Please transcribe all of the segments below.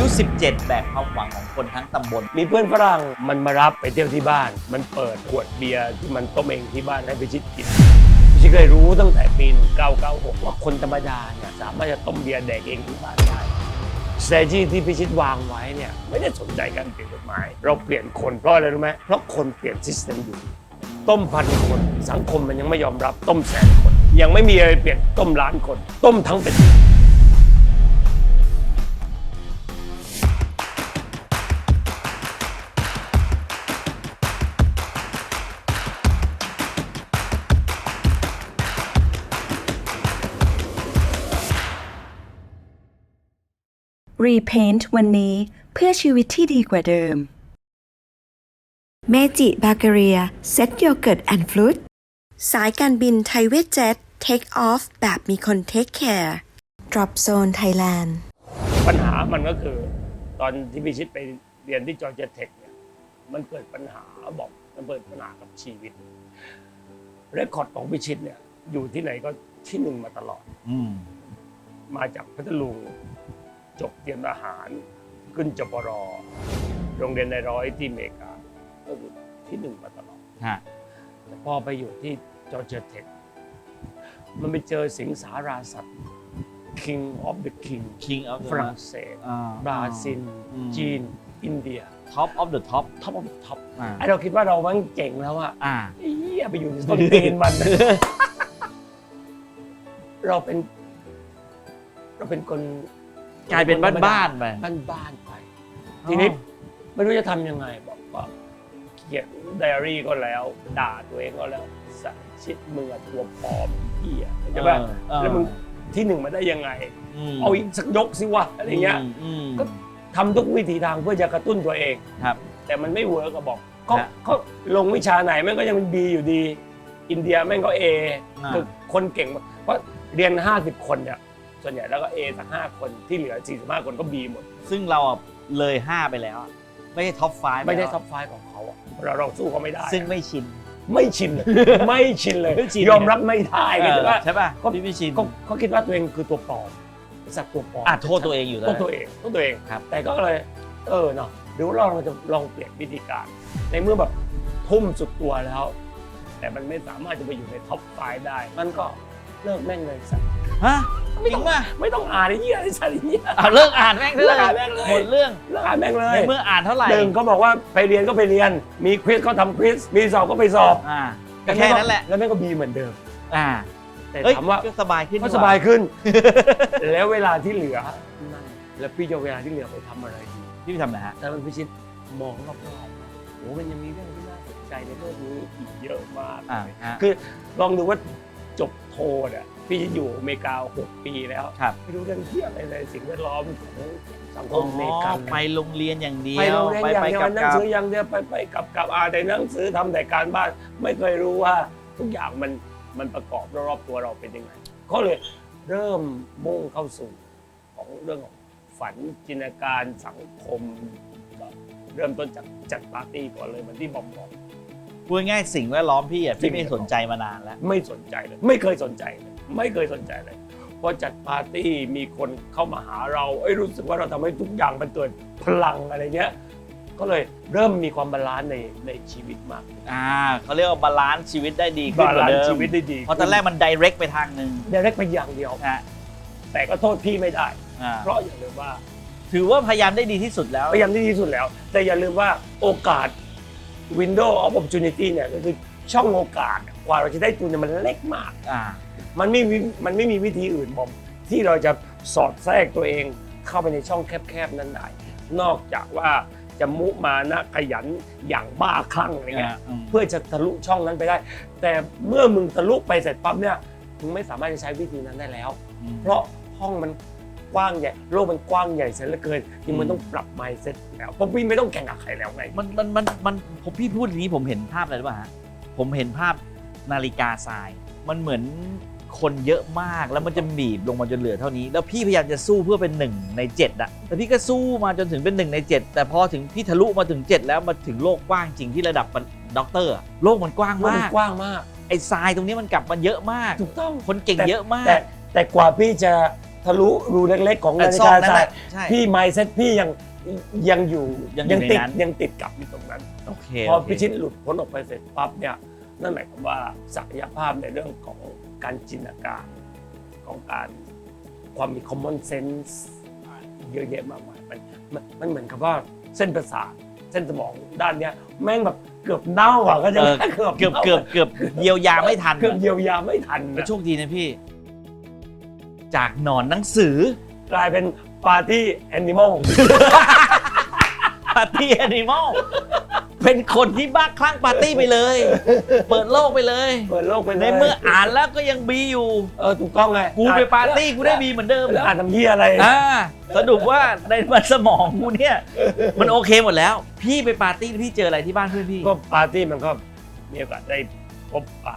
ยุ 17 แบกความหวังของคนทั้งตำบล มีเพื่อนฝรั่งมันมารับไปเที่ยวที่บ้าน มันเปิดขวดเบียร์ที่มันต้มเองที่บ้านให้พิชิตกินพิชิตเคยรู้ตั้งแต่ปี 1996 ว่าคนธรรมดาเนี่ยสามารถจะต้มเบียร์แดกเองที่บ้านได้ s t r a t e g ที่พิชิตวางไว้เนี่ยไม่ได้สนใจการเปลี่ยนกฎหมาย เราเปลี่ยนคนเพราะอะไรรู้ไหมเพราะคนเปลี่ยน system อยู่ ต้มพันคนสังคมมันยังไม่ยอมรับต้มแสนคน ยังไม่มีอะไรเปลี่ยนต้มล้านคน ต้มทั้งเป็น Repaint วันนี้เพื่อชีวิตที่ดีกว่าเดิม เมจิบาเกเรียเซ็ตโยเกิร์ตแอนด์ฟรุตสายการบินไทยเวทเจ็ตเทคออฟแบบมีคนเทคแคร์ Drop Zone Thailand ปัญหามันก็คือ ตอนที่พิชิตไปเรียนที่จอร์เจียเทคเนี่ยมันเกิดปัญหาบอกมันเกิดปัญหากับชีวิตเรคคอร์ดของพิชิตเนี่ยอยู่ที่ไหนก็ที่หนึ่งมาตลอด อืม มาจากพัทลุง จบเตรียมทหาร ขึ้นจปรโรงเรียนในร้อยที่อเมริกาก็คือที่หนึ่งมาตลอดฮะแต่พอไปอยู่ที่จอร์เจียเทคมันไปเจอสิงสาราสัตว์ King of the King King of the ฝรั่งเศสอ่าบราซิลอืม จีน อินเดีย Top of the top ท็อปออฟท็อปอ่าไอเราคิดว่าเรามันเจ๋งแล้วอะอ่า ไอ้เหี้ยไปอยู่ในต้นตีนมัน เราเป็น เราเป็นคน กลายเป็นบ้านๆไป บ้านบ้านๆไป ทีนี้ไม่รู้จะทำยังไงบอกว่าเขียนไดอารี่ก็แล้ว ด่าตัวเองก็แล้วสั่งชิดมือตัวปลอมเหี้ยใช่ปะเออ แล้วมึงที่หนึ่งมาได้ยังไง มเอาอีกสักยกสิวะอะไรเงี้ยมอืม ก็ ทำทุกวิธีทางเพื่อจะกระตุ้นตัวเองครับแต่มันไม่เวิร์กก็บอกเขาฮะเขาลงวิชาไหนแม่งก็ยังเป็นบีอยู่ดี อินเดียแม่งก็เออ่า คือคนเก่งมากเพราะเรียน 50 คนเนี่ย ส่วนใหญ่แล้วก็เอสักห้าคนที่เหลือ 45 คนก็บีหมด ซึ่งเราอะเลย 5 ไปแล้วอะไม่ใช่ท็อป5ไม่ได้ท็อปไฟของเขาอะเราเราสู้เขาไม่ได้ซึ่งไม่ชิน ไม่ชินเลยไม่ชินเลย ไม่ชิน ยอมรับไม่ได้ไงแต่ว่าใช่ป่ะก็พี่ไม่ชินเขาเขาคิดว่าตัวเองคือตัวปลอมสักตัวปลอมอะโทษตัวเองอยู่แล้โทว ษตัวเองโทษตัวเองครับ แต่ก็เลยเออเนาะหรือว่าเราจะลองเปลี่ยนวิธีการ ในเมื่อแบบทุ่มสุดตัวแล้ว แต่มันไม่สามารถจะไปอยู่ในท็อปไฟได้ มันก็ เลิกแม่งเลยสัตว์ฮะจริงป่ะไม่ต้องอ่านไอ้เหี้ยไอ้สัตว์ไอ้เหี้ย เอาเลิกอ่านแม่งเถเลิอะกอ่านแม่งเลย หมดเรื่องเลิกอ่านแม่งเลในยเมื่ออ่านเท่าไหร่หนึ่งเขาบอกว่าไปเรียนก็ไปเรียน มีควิสก็ทำควิสมีสอบก็ไปสอบอ่าก็แค่นั้นแหละแล้วแม่งก็บีเหมือนเดิม อ่าแต่เอ้ยถามว่า ก็สบายขึ้นก็ดีสว่บายขึ้น แล้วเวลาที่เหลือนั่นแล้วพี่จะเอาเวลาที่เหลือไปทำอะไรดีพี่ไปทำอะไรฮะ แต่มันพิชิตมองรอบๆโอ้มันยังมีเรื่องที่น่าสนใจในโลกนี้อีกเยอะมาก อ่าเลยฮะคือลองดูว่าจบ โทเนี่ยพี่อยู่อเมริกา 6 ปีแล้วครับไม่รู้เรื่องเที่ยอะไรเลยสิ่งแวดล้อมของสังคอ๋อมอเมริกันไปโรงเรียนอย่างเดียวไปโรงเรียนอย่างเดียวกัอ่านหนังกับสืออย่างเดียวไปไปกับกับอ่านแต่หนังสือทำแต่การบ้านไม่เคยรู้ว่าทุกอย่างมันมันประกอบรอบๆตัวเราเป็นยังไงก็เลยเริ่มมุ่งเข้าสู่ของเรื่องของฝันจินตนาการสังคม เริ่มต้นจากจัดปาร์ตี้ก่อนเลยเหมือนที่บอมบอก พูดง่ายๆสิ่งแวดล้อมพี่อะสิ่พี่งไม่สนใจมานานแล้ว ไม่สนใจเลย ไม่เคยสนใจเลย ไม่เคยสนใจเลยพอจัดปาร์ตี้มีคนเข้ามาหาเราเอ้ยรู้สึกว่าเราทำให้ทุกอย่างมันเกิดพลังอะไรเงี้ยก็เลยเริ่มมีความบาลานซ์ในในชีวิตมากอ่าเขาเรียกว่าบาลานซ์ชีวิตได้ดีขึ้นบากว่าลานเดิซ์มชีวิตได้ดีเพราะตอนแรกมัน direct ไปทางหนึ่งเดเรกไปอย่างเดียวนะฮะแต่ก็โทษพี่ไม่ได้อ่าเพราะอย่าลืมว่า ถือว่าพยายามได้ดีที่สุดแล้ว พยายามที่ดีที่สุดแล้ว แต่อย่าลืมว่าโอกาส window of opportunity เนี่ยก็คือช่องโอกาสกว่าเราจะได้ทุนเนี่ยมันเล็กมาก อ่า มันไม่มีมันไม่มีวิธีอื่นบอมที่เราจะสอดแทรกตัวเองเข้าไปในช่องแคบๆนั้นได้นอกจากว่าจะมุมานะขยันอย่างบ้าคลั่งอะไรเงี้ยอืม เพื่อจะทะลุช่องนั้นไปได้ แต่เมื่อมึงทะลุไปเสร็จปั๊บเนี่ยมึงไม่สามารถจะใช้วิธีนั้นได้แล้ว เพราะห้องมัน กว้างใหญ่โลกมันกว้างใหญ่เสียเหลือเกินที่มันต้องปรับ mindset แล้วเพราะพี่ไม่ต้องแข่งกับใครแล้วไง มันมันมันมันผมพี่พูดอย่างนี้ผมเห็นภาพอะไรหรือเปล่าฮะผมเห็นภาพนาฬิกาทราย มันเหมือนคนเยอะมากแล้วมันจะบีบลงมาจนเหลือเท่านี้ แล้วพี่พยายามจะสู้เพื่อเป็นหนึ่งในเจ็ดอะแต่พี่ก็สู้มาจนถึงเป็นหนึ่งในเจ็ดแต่พอถึงพี่ทะลุมาถึงเจ็ดแล้วมาถึงโลกกว้างจริงที่ระดับด็อกเตอร์อะโลกมันกว้างโลกมัมานกกว้างมากไอ้ทรายตรงนี้มันกลับมาเยอะมาก ถูกต้อง คนเก่งแต่เยอะมาก แต่แต่กว่าพี่จะ ทะลุรูเล็กๆ ของแต่นาฬิซอกกานั่นทแหรายละใช่ พี่ไมเซ็ตพี่ยังยังอยู่ยังอยู่ในติดนั้น ยังติดกับอยู่ตรงนั้น โอเคพอโเค พิชิตหลุดพ้นออกไปเสร็จปั๊บเนี่ยนั่นหมายความว่าศักยภาพในเรื่องของการจินตนาการของการความมี common sense เยอะแยะมากมายมันมันมันเหมือนกับว่าเส้นประสาทเส้นสมองด้านเนี้ยแม่งแบบเกือบเน่าอะก็จะเออ เกือบเกือบเกือบเกือบเยียวยาไม่ทันเกือบเยียวยาไม่ทันแต่นะโชคดีนะพี่ จากหนอนหนังสือ กลายเป็นปาร์ตี้แอนิมอล ปาร์ตี้แอนิมอลเป็นคนที่บ้าคลั่งปาร์ตี้ไปเลย เปิดโลกไปเลยเปิดโลกไปเลยในเมื่ออ่านแล้วก็ยังบีอยู่ เออถูกต้องไงกูไปปาร์ตี้กูได้บีเหมือนเดิมแล้วอ่านทำเหี้ยอะไรอ่าสรุปว่าในมันสมองกูเนี่ย มันโอเคหมดแล้ว พี่ไปปาร์ตี้พี่เจออะไรที่บ้านเพื่อนพี่ก็ปาร์ตี้มันก็มีโอกาสได้พบปะ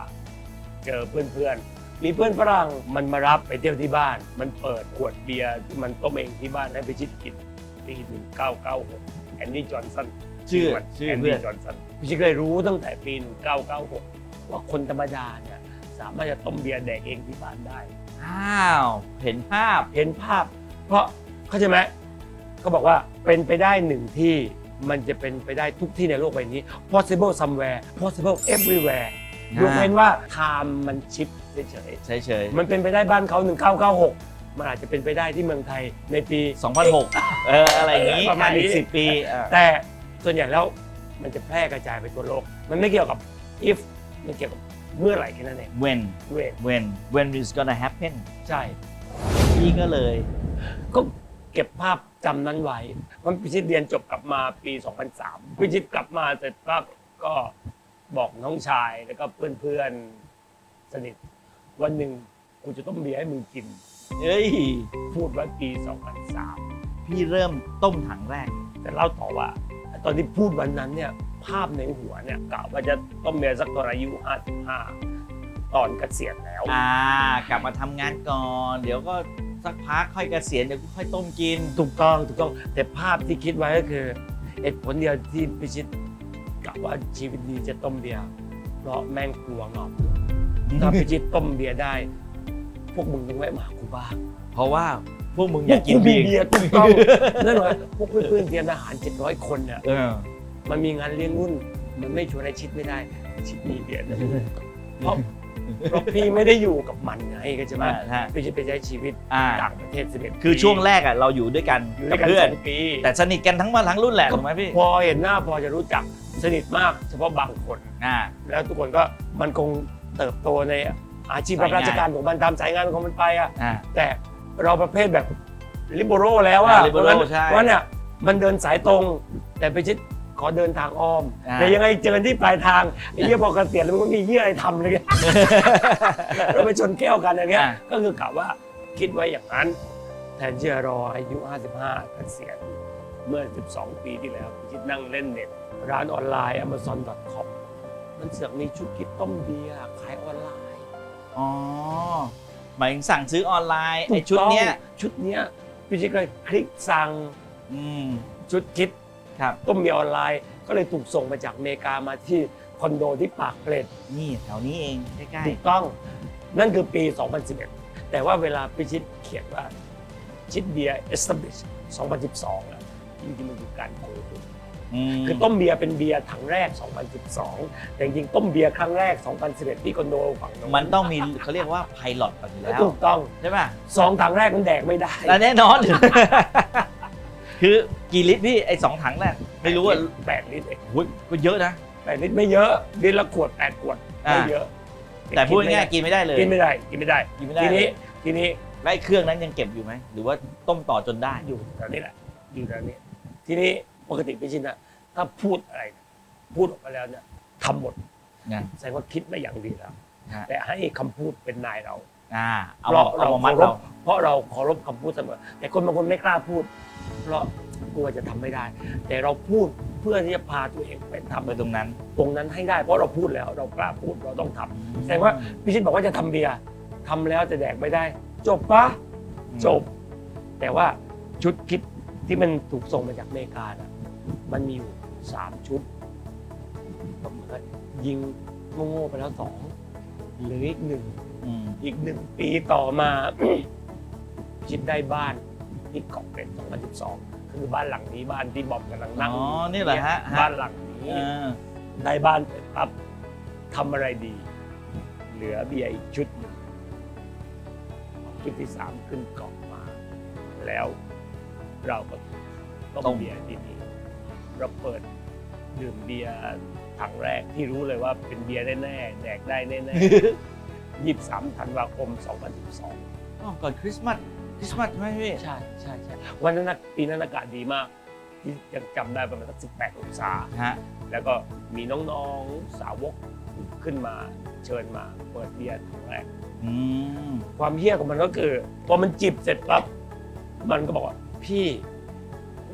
เจอเพื่อนๆ มีเพื่อนฝรั่งมันมารับไปเที่ยวที่บ้าน มันเปิดขวดเบียร์ที่มันต้มเองที่บ้านให้ไปชิดกินปี1996แอนดี้จอห์นสันชื่อมันชื่อแอนเพื่ดี้อน จอห์นสันพี่ชิคเลยรู้ตั้งแต่ปี 1996 ว่าคนธรรมดาเนี่ยสามารถจะต้มเบียร์แดกเองที่บ้านได้ อ้าว เห็นภาพ เห็นภาพ เพราะเข้าใจไหมเขาบอกว่าเป็นไปได้หนึ่งที่มันจะเป็นไปได้ทุกที่ในโลกใบนี้ possible somewhere possible everywhere อ่ายกเว้นว่า time มันชิป เฉยเฉยๆมันเป็นไปได้บ้านเขา1996 มันอาจจะเป็นไปได้ที่เมืองไทยในปีๆ2006 เอออะไรอย่างนี้ประมาณนี้ อีกสิบปีอะแต่ส่วนใหญ่แล้วมันจะแพร่กระจายไปทั่วโลก มันไม่เกี่ยวกับ if มันเกี่ยวกับเมื่อไหร่แค่นั้นเอง when เวท when when is gonna happen ใช่ พี่ก็เลย ก็เก็บภาพจำนั้นไว้ มันพิชิตเรียนจบกลับมาปี 2003 พิชิตกลับมาเสร็จปั๊บก็บอกน้องชายแล้วก็เพื่อนๆ สนิท วันหนึ่งกูจะต้มเบียร์ให้มึงกินเฮ้ย พูดว่าปี 2003 พี่เริ่มต้มถังแรก แต่เล่าต่อว่า ตอนที่พูดวันนั้นเนี่ยภาพในหัวเนี่ยกะว่าจะต้มเบียร์สักตอนอายุ 55 ตอนเกษียณแล้ว อ่า กลับมาทำงานก่อน เดี๋ยวก็สักพักค่อยเกษียณเดี๋ยวก็ค่อยต้มกิน ถูกต้องถูกต้องแต่ภาพที่คิดไว้ก็คือเหตุผลเดียวที่พิชิตกะว่าชีวิตนี้จะต้มเบียร์เพราะแม่งกลัวเงา ถ้าพิชิตต้มเบียร์ได้ พวกมึงต้องแวะมาหากูบ้างเพราะว่าพวกมึงพอวยากกกินกูมีเบียร์เบียร์ถูกต้องนั่นหมายพวกเพื่อนๆเตรียมอาหาร 700 คนเนี่ยเออมันมีงานเลี้ยงรุ่น มันไม่ชวนไอชิดไม่ได้ชิดมีเบียร์นะเพราะเพราะพี่ไม่ได้อยู่กับมันไงก็จะมาอ่าฮะ พี่จะไปใช้ชีวิตอ่า ต่างประเทศ11ปีคือช่วงแรกอะเราอยู่ด้วยกันอยู่ด้กัวบยกันเพื่อสน องปี แต่สนิทกันทั้งมาทั้งรุ่นแหละถูกไหมพี่พอเห็นหน้าพอจะรู้จักสนิทมากเฉพาะบางคน อ่า แล้วทุกคนก็มันคง เติบโตในอาชีพรับสายงานราชการของมันตามสายงานของมันไปอะอ่า แต่เราประเภทแบบลิเบโรแล้วอะอ่า liberal เพราะงั้นใช่ว่าเนี่ยมันเดินสายตรง แต่ไปชิดขอเดินทางอ้อม อ่า แต่ยังไงเจอที่ปลายทางไอ้เหี้ยพอเกษียณแล้วมันก็มีเหี้ยอะไรทำเลย เราไปชนแก้วกันอย่างเงี้ยอ่า ก็คือกะว่าคิดไว้อย่างนั้น แทนที่จะรออายุ 55เกษียณเมื่อ 12 ปีที่แล้วคิดนั่งเล่นเน็ต ร้านออนไลน์ amazon.com มันเสือกมีชุดคิดต้มเบียร์ขายออนไลน์อ๋อหมายถึงสั่งซื้อออนไลน์ไอ้ชุดเนี้ยชุดเนี้ยพี่ชิคเลยคลิกสั่งอืมชุดคิดครับต้มเบียร์ออนไลน์ ก็เลยถูกส่งมาจากอเมริกามาที่คอนโดที่ปากเกร็ดนี่แถวนี้เองใกล้ถูกต้องนั่นคือปี 2011 แต่ว่าเวลาพิชิตเขียนว่าชิดเบียร์ establish 2012อะจริงๆมันคือการโกหกๆอืม คือต้มเบียร์เป็นเบียร์ถังแรก 2012 แต่จริงๆต้มเบียร์ครั้งแรก 2011 ที่คอนโดฝั่งโน้นมันต้องมีเขาเรียกว่าไพลอตก่อนอยู่แล้วถูกต้องใช่ป่ะสองถังแรกมันแดกไม่ได้แล้วแน่นอน คือกี่ลิตรพี่ไอ้สองถังแรกไม่รู้อะแปดลิตรเองโอ้ยก็เยอะนะแปดลิตรไม่เยอะลิตรละขวดแปดขวดไม่อ่าเยอะ แต่พูดง่ายๆกินไม่ได้เลยกินไม่ได้กินไม่ได้กินไม่ได้ทีนี้เลยทีนี้แล้วไอ้เครื่องนั้นยังเก็บอยู่ไหมหรือว่าต้มต่อจนได้อยู่แถวนี้แหละอยู่แถวนี้ ทีนี้ ปกติพี่ชินนะถ้าพูดอะไรเนี่ยพูดออกมาแล้วเนี่ยทำหมดนะแสดงว่าคิดมาอย่างดีแล้วฮะแต่ให้คำพูดเป็นนายเรา อ่าเอาเพมาราะเอาเรามามัดเคารเราพเพราะเราเคารพคำพูดเสมอ แต่คนบางคนไม่กล้าพูด เพราะกลัวจะทำไม่ได้ แต่เราพูดเพื่อที่จะพาตัวเองไปทำไปตรงนั้นตรงนั้นให้ได้ เพราะเราพูดแล้วเรากล้าพูดเราต้องทำ แสดงว่าพี่ชินบอกว่าจะทำเบียร์ทำแล้วจะแดกไม่ได้ จบปะจบ แต่ว่าชุดคิดที่มันถูกส่งมาจากอเมริกาน่ะ มันมีอยู่สามชุดผมก็ยิงโง่ๆไปแล้วสองเหลืออีกหนึ่งอืมอีกหนึ่งปีต่อมาพิชิตได้บ้านที่เกาะเกร็ด2012 คือบ้านหลังนี้บ้านที่บอมกำลังนั่งอ๋อนี่เหรอฮะฮะบ้านหลังนี้เออได้บ้านเสร็จปั๊บทำอะไรดี เหลือเบียร์อีกชุดหนึ่งชุดที่สามขึ้นเกาะมา แล้วเราก็ต้มต้มเบียร์ที่นี่ เราเปิดดื่มเบียร์ถังแรกที่รู้เลยว่าเป็นเบียร์แน่ๆแดกได้แน่ๆยี่สิบสามธันวาคม 2012 อ๋อก่อนคริสต์มาสคริสต์มาสใช่ไหมพี่ใช่ใช่ใช่วันนั้นน่ะปีนั้นอากาศดีมากที่ยังจำได้ประมาณสัก18 องศา ฮะแล้วก็มีน้องๆสาวกขึ้นมาเชิญมาเปิดเบียร์ครั้งแรก อืมความเฮี้ยของมันก็คือพอมันจิบเสร็จปั๊บมันก็บอกว่าพี่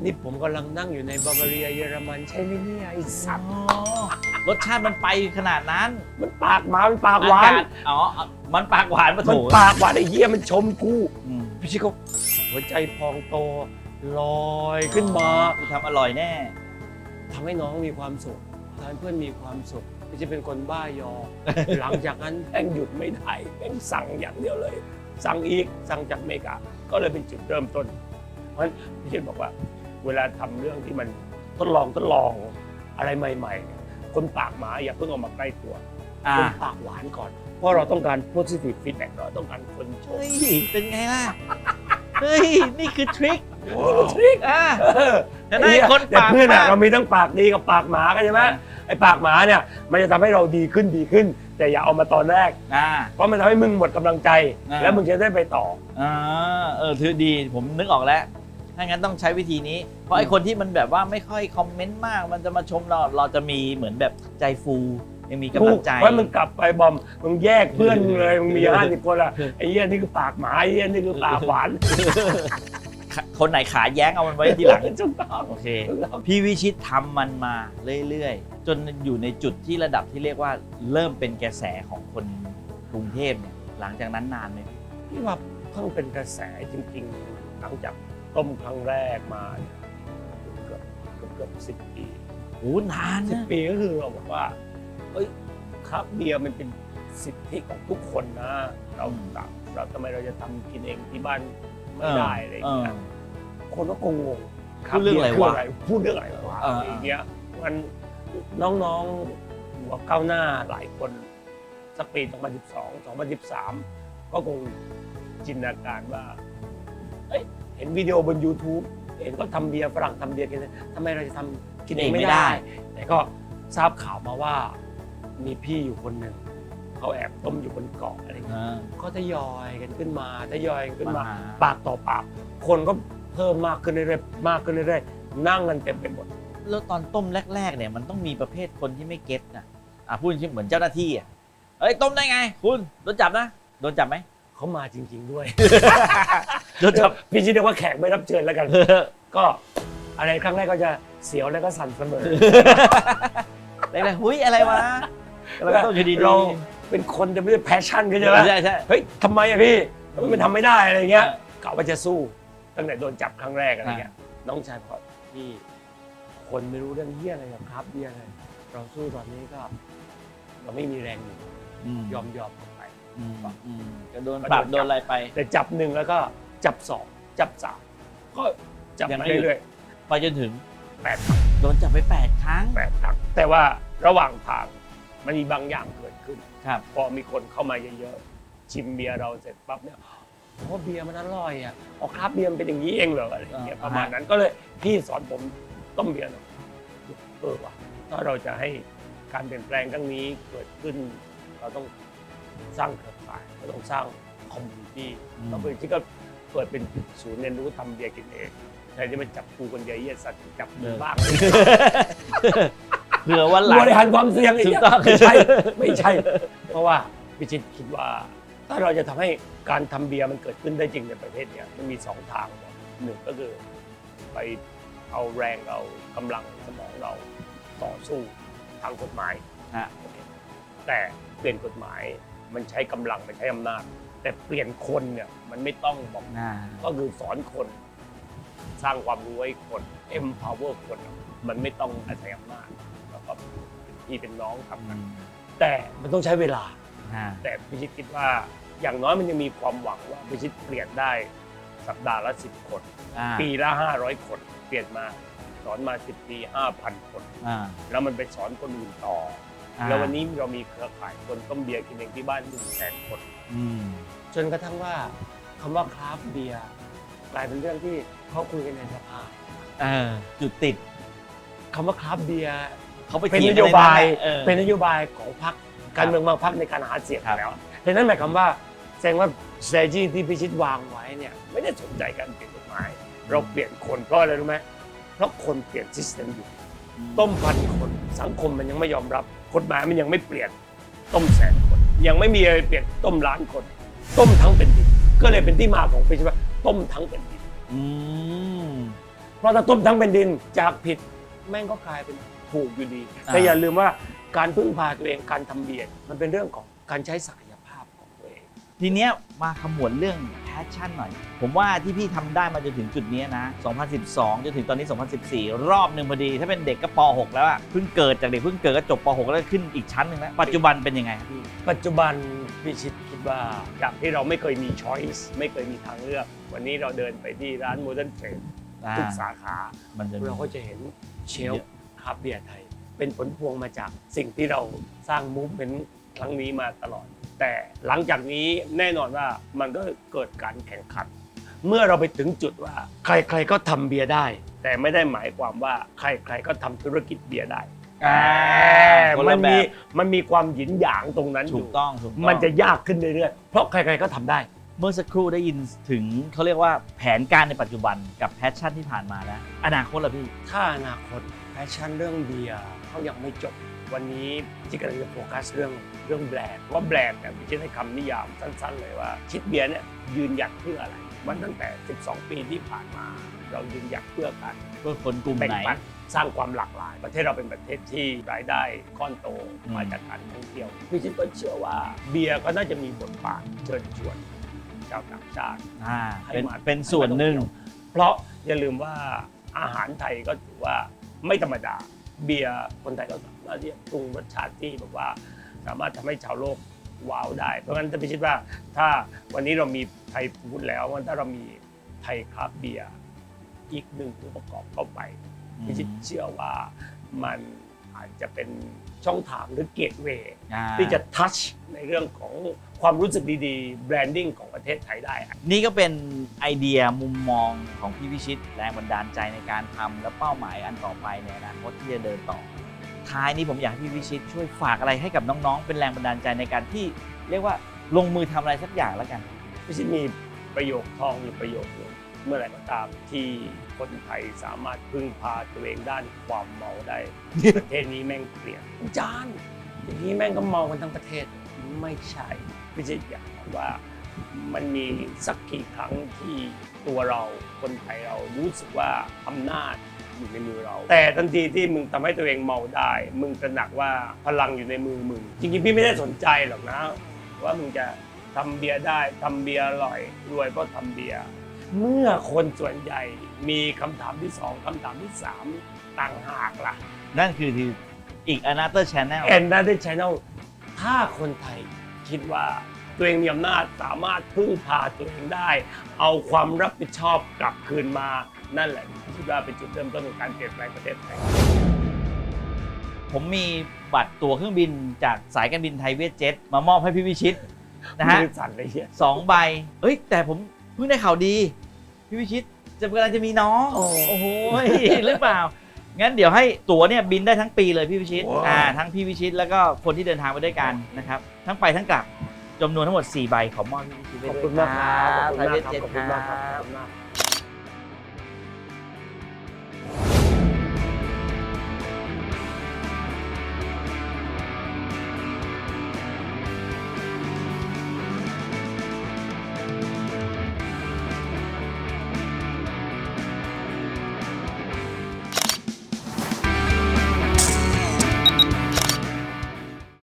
นี่ผมกำลังนั่งอยู่ในบาบาเรียเยอรมันใช่ไหมเนี่ยไอ้สัตว์อ๋อรสชาติมันไปขนาดนั้นมันปากหมามันปากหวานอากศอ๋อ มันปากหวานปะมัโถนปากหวานไอ้เหี้ยมันชมกูอืมพี่ชิคก็หัวใจพองโตลอยขึ้นมา กูทำอร่อยแน่ ทำให้น้องมีความสุขทำให้เพื่อนมีความสุขไม่ใช่เป็นคนบ้ายอ หลังจากนั้นแม่งหยุดไม่ได้แม่งสั่งอย่างเดียวเลย สั่งอีกสั่งจากอเมริกา ก็เลยเป็นจุดเริ่มต้น เพราะฉะนั้นพี่เชนบอกว่า เวลาทำเรื่องที่มันทดลองทดลองอะไรใหม่ๆเนี่ยคนปากหมาอย่าเพิ่งเอามาใกล้ตัวอ่าคนปากหวานก่อน เพราะเราต้องการ positive feedback เราต้องการคนชมเฮ้ยเป็นไงล่ะเฮ้ยนี่คือทริคทริคอ่าเออจะได้คนแต่ปากเพื่อนอะมากเรามีทั้งปากดีกับปากหมากันใช่ไหมอ่าไอ้ปากหมาเนี่ยมันจะทำให้เราดีขึ้นดีขึ้น แต่อย่าเอามาตอนแรกอ่าเพราะมันทำให้มึงหมดกำลังใจอ่าแล้วมึงจะได้ไปต่ออ่าเออถือดีผมนึกออกแล้ว ถ้างั้นต้องใช้วิธีนี้ เพราะไอ้คนที่มันแบบว่าไม่ค่อยคอมเมนต์มาก มันจะมาชมเราเราจะมีเหมือนแบบใจฟูยังมีกำลังใจเพราะมึงกลับไปบอมมึงแยกเพื่อนมึงเลยมึงมีห้าสิบคนละไอ้เหี้ยนี่คือปากหมาไอ้เหี้ยนี่คือปากหวานคนไหนขาแย้งเอามันไว้ที่หลังจุกต้องโอเค พี่วิชิตทำมันมาเรื่อยๆ จนอยู่ในจุดที่ระดับที่เรียกว่าเริ่มเป็นกระแสของคนกรุงเทพเนี่ยหลังจากนั้นนานไหมพี่ว่าเพิ่งเป็นกระแสจริง ๆ หลังจาก ต้มครั้งแรกมาเนี่ยเกือบเกือบเกือบสิบปีโอ้นานสิบนะปีก็คือเราบอกว่าเอ้ยครับเบียร์มันเป็นสิทธิของทุกคนนะ เราต่างเราทำไมเราจะทำกินเองที่บ้านไม่ได้อะไรอย่างเงี้ยคนก็งงๆพูดเรื่องอะไรบีวะคืพูดเรื่องอะไรวะเออออะไรอย่างเงี้ยมันน้องๆหัวก้าวหน้าหลายคนสปีด2012 2013 ก็คงจินตนาการว่า เอ้ย เห็นวิดีโอบน YouTube เห็นก็ทำเบียร์ฝรั่งทำเบียร์กันทำไมเราจะทำกินเองไม่ได้ แต่ก็ทราบข่าวมาว่ามีพี่อยู่คนหนึ่งเขาแอบต้มอยู่บนเกาะอะไรอย่างเงี้ยอ่าก็ทยอยกันขึ้นมาทยอยกันขึ้นมามาปากต่อปาก คนก็เพิ่มมากขึ้นเรื่อยๆมากขึ้นเรื่อยๆนั่งกันเต็มไปหมดแล้วตอนต้มแรก ๆ เนี่ยมันต้องมีประเภทคนที่ไม่เก็ตนะอะพูดอย่างนี้เหมือนเจ้าหน้าที่อะเอ้ยต้มได้ไง คุณโดนจับนะโดนจับไหม เขามาจริง ๆด้วยโดนจับ พี่ชิดเรียกว่าแขกไม่รับเชิญแล้วกัน ก็อะไรครั้งแรกก็จะเสียวแล้วก็สั่นเสมอ อะไรๆหุ้ยอะไรวะแล้วก็ต้มอยู่ดีๆเราเป็นคนจะไม่ได้แพชชั่นกันใช่ไหมใช่ใช่ เฮ้ยทำไมอะพี่มันทำไม่ได้อะไรเงี้ยกะว่าจะสู้ตั้งแต่โดนจับครั้งแรกอะไรเงี้ยน้องชายพอพี่คนไม่รู้เรื่องเหี้ยอะไรหรอกครับเหี้ยอะไรเราสู้ตอนนี้ก็ เราไม่มีแรงอยู่มยอมยอมกันไป อืมอืมก็โดนปรับโดนอะไรไป แต่จับหนึ่งแล้วก็จับสองจับสามก็จับยังมาไม่หยุด เรื่อยไปจนถึงๆแปดครั้งโดนจับไปแปดครั้งแปดครั้งแต่ว่าระหว่างทางมันมีบางอย่างเกิดขึ้น ครับ พอมีคนเข้ามาเยอะๆ ชิมเบียร์เราเสร็จปั๊บเนี่ยโอ้เบียร์มันอร่อยอะอ๋อครับเบียร์มันเป็นอย่างนี้เองเหรออะไรอย่างเงี้ยอ่า ประมาณนั้นก็เลยพี่สอนผมต้มเบียร์หน่อยเออว่ะถ้าเราจะให้การเปลี่ยนแปลงครั้งนี้เกิดขึ้น เราต้อง สร้างเครือข่ายเราต้องสร้างคอมมูนิตี้อืมเราเป็นที่ก็เปิดเป็นศูนย์เรียนรู้ทำเบียร์กินเองแทนที่มันจับกูคนเดียวเยี่ยสัตว์จับมือบ้างเผื่อวันหลังบริหารความเสี่ยงอีกถูกต้องไม่ใช่ไม่ใช่ เพราะว่าพิชิตคิดว่า ถ้าเราจะทำให้การทำเบียร์มันเกิดขึ้นได้จริงในประเทศเนี้ยมันมีสองทางหนึ่งก็คือไปเอาแรงเรากำลังสมองเราต่อสู้ทางกฎหมายฮะโอเคแต่เปลี่ยนกฎหมาย มันใช้กำลังมันใช้อำนาจ แต่เปลี่ยนคนเนี่ยมันไม่ต้องบอกน่า ก็คือสอนคน สร้างความรู้ให้คน empower คน มันไม่ต้องอาศัยอำนาจแล้วก็เป็นพี่เป็นน้องทำอืกันมแต่มันต้องใช้เวลาฮะแต่พิชิตคิดว่าอย่างน้อยมันยังมีความหวังว่าพิชิตเปลี่ยนได้สัปดาห์ละสิบคน อ่าปีละห้าร้อยคน เปลี่ยนมาสอนมาสิบปีห้าพันคน อ่า แล้วมันไปสอนคนอื่นต่อ ออ่า แล้ววันนี้เรามีเครือข่ายคนต้มเบียร์กินเองที่บ้านหนึ่งแสนคน อืม จนกระทั่งว่าคำว่าคราฟต์เบียร์กลายเป็นเรื่องที่เขาคุยกันในสภาเออจุดติดคำว่าคราฟต์เบียร์เขาไปเป็นถีนงโยบายเออ เป็นนโยบายของพรรคการเมืองบางพรรคในการหาเสียงครับ แล้วดังนั้นหมายความว่าแสดงว่า strategy ที่พิชิตวางไว้เนี่ยไม่ได้สนใจการเปลี่ยนกฎหมายเราเปลี่ยนคนเพราะอะไรรู้ไหมเพราะคนเปลี่ยน system อยู่ ต้มพันคนสังคมมันยังไม่ยอมรับ กฎหมายมันยังไม่เปลี่ยนต้มแสนคน ยังไม่มีอะไรเปลี่ยนต้มล้านคน ต้มทั้งเป็นดินก็เลยเป็นที่มาของพิชิตว่าต้มทั้งเป็นดินอืมเพราะถ้าต้มทั้งเป็นดินจากผิดแม่งก็กลายเป็นถูกอยู่ดีอ่าแต่อย่าลืมว่าการพึ่งพาตัวเองการทำเบียร์มันเป็นเรื่องของการใช้ศักย ทีเนี้ยมาขมวดเรื่องแพชชั่นหน่อย ผมว่าที่พี่ทำได้มาจนถึงจุดเนี้ยนะ 2012 จนถึงตอนนี้ 2014 รอบหนึ่งพอดี ถ้าเป็นเด็กก็ป .6 แล้วอะเพิ่งเกิดจากเด็กเพิ่งเกิดก็จบป .6 แล้วขึ้นอีกชั้นหนึ่งแล้ว ปัจจุบันเป็นยังไงครับพี่ ปัจจุบันพิชิตคิดว่าจากที่เราไม่เคยมี choice ไม่เคยมีทางเลือก วันนี้เราเดินไปที่ร้าน modern trade อ่า ทุกสาขา มันจะมี เราก็จะเห็นเชลเยฟ์อะคราฟต์เบียร์ไทย เป็นผลพวงมาจากสิ่งที่เราสร้างมูฟเป็นครั้งนี้มาตลอด แต่หลังจากนี้แน่นอนว่ามันก็เกิดการแข่งขัน เมื่อเราไปถึงจุดว่า ใครๆก็ทำเบียร์ได้ แต่ไม่ได้หมายความว่าใครๆก็ทำธุรกิจเบียร์ได้อ่าคนมัละนแบมีบมันมีความหยินหยางตรงนั้นอถูยู่กต้องถูกต้องมันจะยากขึ้นเรื่อยๆเพราะใครๆก็ทำได้ เมื่อสักครู่ได้ยินถึงเขาเรียกว่าแผนการในปัจจุบันกับแพชชั่นที่ผ่านมาแล้วอนาคตล่ะพี่ ถ้าอนาคตแพชชั่นเรื่องเบียร์เขายังไม่จบ วันนี้ที่กำลังจะโฟกัสเรื่องเรื่องแบรนด์ว่าแบรนด์เนี่ยพี่จะให้คำนิยามสั้นๆ เลยว่าชิดเบียร์เนี่ยยืนหยัดเพื่ออะไรมันตั้งแต่ 12 ปีที่ผ่านมา เรายืนหยัดเพื่อการเพื่อคนกลุ่มแบ่งไหนปันสร้างความหลากหลาย ประเทศเราเป็นประเทศที่รายได้ก้อนโตอืมมาจากการท่องเที่ยวพี่ชิดก็เชื่อว่าเบียร์ก็น่าจะมีบทบาทเชิญชวนชาวต่างชาติอ่าให้เป็นมาเป็นส่วนหนึ่ง เพราะอย่าลืมว่าอาหารไทยก็ถือว่าไม่ธรรมดา เบียร์คนไทยก็สามารถที่จะปรุงรสชาติที่แบบว่า สามารถทำให้ชาวโลกว้าวได้ เพราะฉะนั้นถ้าพี่คิดว่าถ้าวันนี้เรามีไทยฟู้ดแล้วว่าถ้าเรามีไทยคราฟต์เบียร์อีกหนึ่งตัวประกอบเข้าไปพี่ชิดเชื่อว่ามันอาจจะเป็นช่องทางหรือเกตเวย์อ่าที่จะทัชในเรื่องของ ความรู้สึกดีๆ แบรนดิ้งของประเทศไทยได้อะนี่ก็เป็นไอเดียมุมมองของพี่พิชิต แรงบันดาลใจในการทำและเป้าหมายอันต่อไปในอนาคตที่จะเดินต่อ ท้ายนี้ผมอยากให้พี่พิชิตช่วยฝากอะไรให้กับน้องๆ เป็นแรงบันดาลใจในการที่เรียกว่าลงมือทำอะไรสักอย่างแล้วกันพี่ชิดมีประโยคทองอยู่ประโยคหนึงเมื่อไหร่ก็ตามที่คนไทยสามารถพึ่งพาตัวเองด้านความเมาได้ ประเทศนี้แม่งเปลี่ยนอาจารย์อย่างนี้แม่งก็เมากันทั้งประเทศไม่ใช่ พี่ชิดอยากบอกว่ามันมีสักกี่ครั้งที่ตัวเราคนไทยเรารู้สึกว่าอำนาจอยู่ในมือเรา แต่ทันทีที่มึงทำให้ตัวเองเมาได้ มึงตระหนักว่าพลังอยู่ในมือมึง จริงๆพี่ไม่ได้สนใจหรอกนะ ว่ามึงจะทำเบียร์ได้ทำเบียร์อร่อย รวยเพราะทำเบียร์เมื่อคนส่วนใหญ่มีคำถามที่สองคำถามที่สามต่างหากล่ะ นั่นคือที่อีก another channel แอนนาได้ชแนลถ้าคนไทยคิดว่า ตัวเองมีอำนาจสามารถพึ่งพาตัวเองได้ เอาความรับผิดชอบกลับคืนมา นั่นแหละคิดว่าเป็นจุดเริ่มต้นของการเปลี่ยนแปลงประเทศไทยผมมีบัตรตั๋วเครื่องบินจากสายการบินไทยเวียดเจ็ตมามอบให้พี่พิชิตนะฮะมือสั่นเลยเฮียสองใบเอ้ย แต่ผมเพิ่งได้ข่าวดี พี่พิชิตจะกำลังจะมีน้อง โอ้โหหรือเปล่า งั้นเดี๋ยวให้ตั๋วเนี่ยบินได้ทั้งปีเลยพี่พิชิตอ่าทั้งพี่พิชิตแล้วก็คนที่เดินทางไปด้วยกันนะครับ ทั้งไปทั้งกลับ จำนวนทั้งหมด 4 ใบขอมอบให้พี่พิชิตไปขอบด้วยคุณมากครับขอบไทคุณยมากเวียดครับเจ็ตขอบคคุณมากครัรับบขอบคุณมาก